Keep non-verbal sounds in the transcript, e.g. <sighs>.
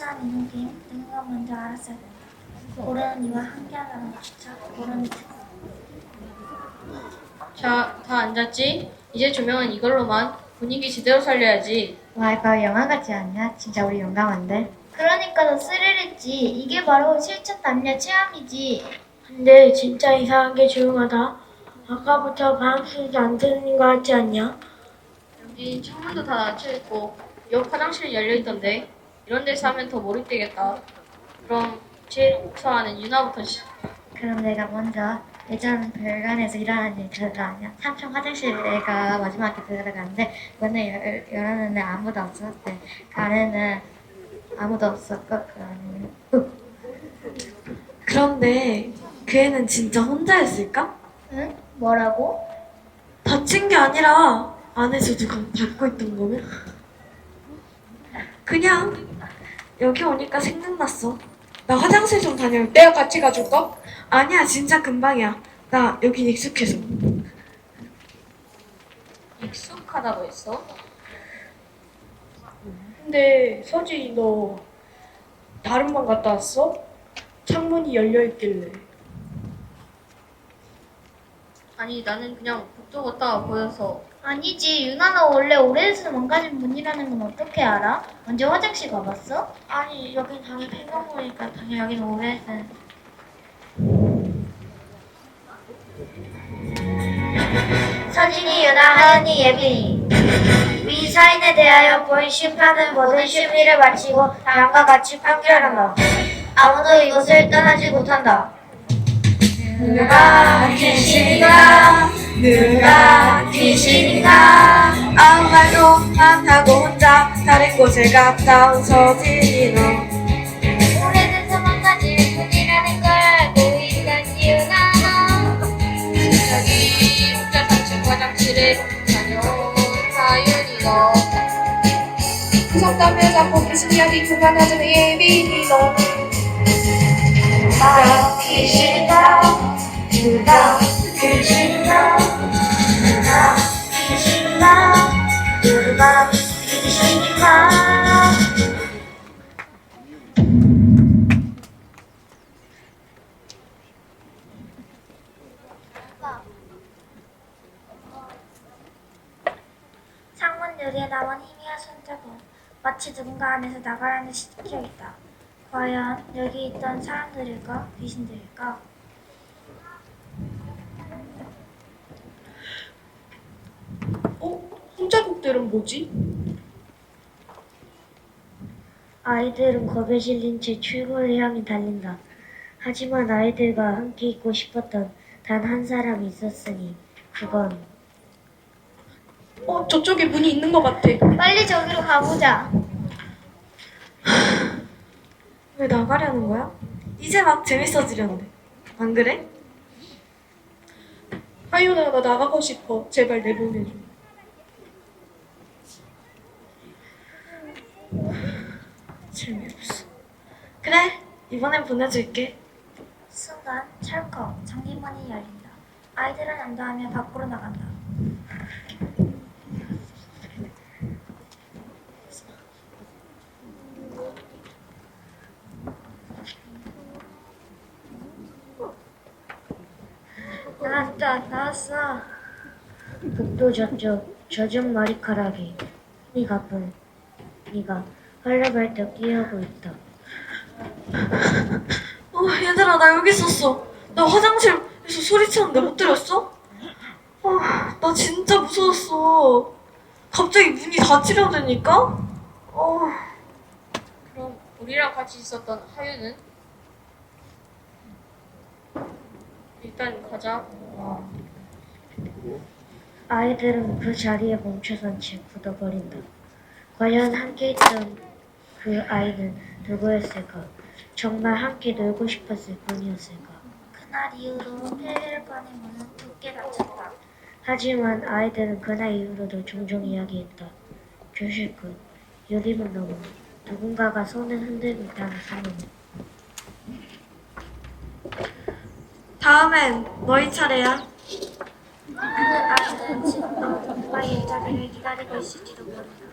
실수한 인후기 누군가 먼저 알았어야 된다. 고르는 이와 함께하라는 주차 고르는 자, 다 앉았지? 이제 조명은 이걸로만 분위기 제대로 살려야지. 와, 이거 영화 같지 않냐? 진짜 우리 용감한데? 그러니까 더 스릴했지. 이게 바로 실전 남녀 체험이지. 근데 진짜 이상한 게 조용하다. 아까부터 바람 소리도 안 들리는 것 같지 않냐? 여기 창문도 다 닫혀있고, 옆 화장실 열려있던데. 이런 데서 하면 더 몰입되겠다. 그럼 제일 옥사하는 유나부터 시. 그럼 내가 먼저 예전 별관에서 일어난 일 그거 아니야? 3층 화장실 애가 마지막에 들어갔는데 문을 열, 열었는데 아무도 없었대 그 안에는 아무도 없었고 그 안에는 그런데 그 애는 진짜 혼자였을까? 응? 뭐라고? 다친 게 아니라 안에서 누가 밟고 있던 거면? 그냥 여기 오니까 생각났어. 나 화장실 좀 다녀올 때 같이 가줄까? 아니야, 진짜 금방이야. 나 여기 익숙해서. 익숙하다고 했어? 근데 서진이 너 다른 방 갔다 왔어? 창문이 열려 있길래. 아니 나는 그냥 복도 걷다가 보여서 아니지. 유나 너 원래 오래돼서 망가진 문이라는 건 어떻게 알아? 언제 화장실 가봤어? 아니, 여긴 당연히 생각해보니까 당연히 여긴 오래된. 서진이, 유나, 하은이, 예빈이. 위 사인에 대하여 본 심판은 모든 심리를 마치고 다음과 같이 판결한다. 아무도 이곳을 떠나지 못한다. 귀신인가? 누가 귀신인가? 아무 말도 안 하고 혼자 다른 곳에 갔다 온 서진이 너. 오래돼서 망가질 뿐이라는 걸 알고 있던 유나. 자기 혼자 3층 화장실에 다녀온 하윤이 너. 무섭다며 자꾸 무슨 이야기 그만하자는 예빈이 너. 누가 귀신인가? 유리에 남은 희미한 손자국 마치 누군가 안에서 나가라는 시키겠다. 과연 여기 있던 사람들일까? 귀신들일까? 어? 손자국들은 뭐지? 아이들은 겁에 질린 채 출구를 향해 달린다. 하지만 아이들과 함께 있고 싶었던 단 한 사람이 있었으니 그건 어, 저쪽에 문이 있는 것 같아. 빨리 저기로 가보자. <sighs> 왜 나가려는 거야? 이제 막 재밌어지려는데. 안 그래? 하윤아, 나 나가고 싶어. 제발 내보내줘. <sighs> 재미없어. 그래, 이번엔 보내줄게. 순간 철컥 장기문이 열린다. 아이들은 안도하며 밖으로 나간다. 나왔다, 나왔어. 복도 저쪽, 젖은 머리카락이 흔히 가쁜 네가 활려발떡 뛰어오고 있다. 어, 얘들아, 나 여기 있었어. 나 화장실에서 소리쳤는데 못 들었어? 어, 나 진짜 무서웠어. 갑자기 문이 닫히려다니까? 어, 그럼 우리랑 같이 있었던 하윤은? 일단 가자. 아이들은 그 자리에 멈춰선 채 굳어버린다. 과연 함께 있던 그 아이는 누구였을까? 정말 함께 놀고 싶었을 뿐이었을까? 그날 이후로 폐혈관의 문은 굳게 닫혔다. 하지만 아이들은 그날 이후로도 종종 이야기했다. 교실 끝, 유리문 너머, 누군가가 손을 흔들고 있다는 소문. 다음엔 너희 차례야. 아이는 신도 오빠의 이자리를 기다리고 있을지도 모른다.